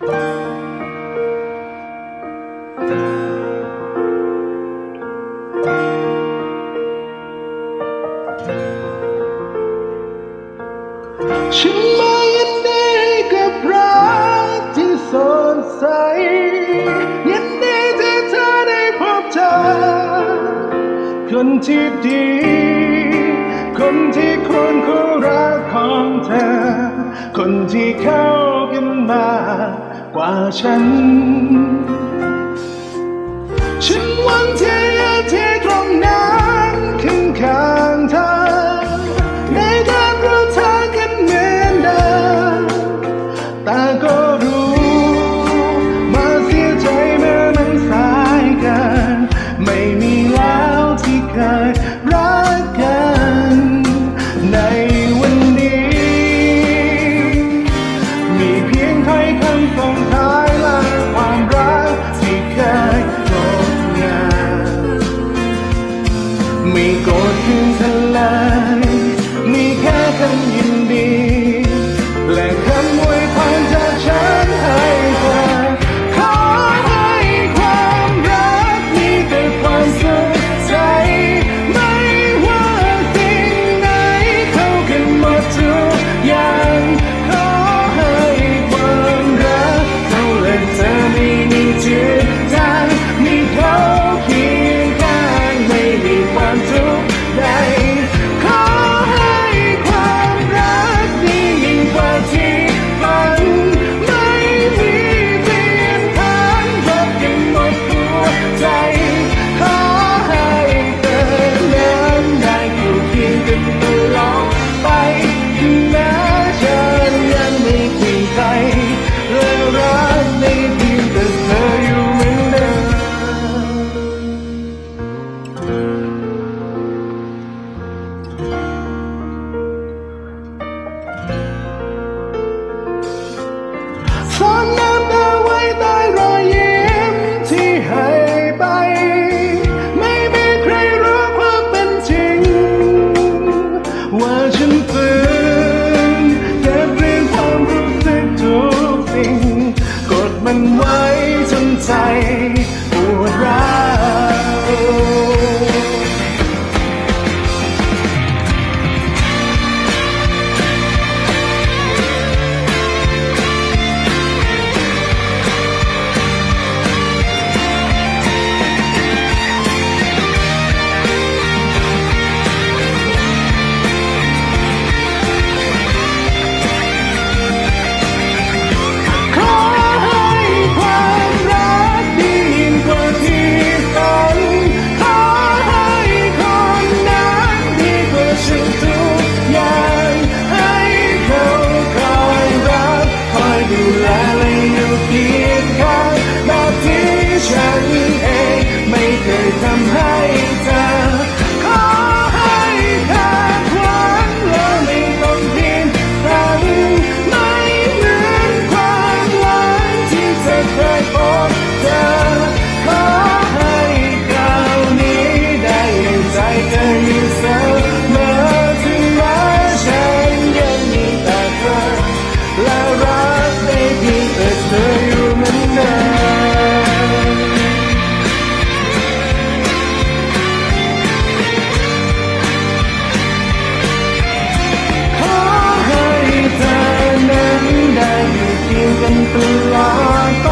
ฉันมายินดีกับรักที่สนใส ยินดีที่เธอได้พบเธอ คนที่ดี คนที่ควรคู่รักของเธอ คนที่เข้ากันมา กว่าฉัน ไม่โกรธถึงทะเลมีแค่คำ มันไว้จนใจปวดร้าว กันเตลอนไป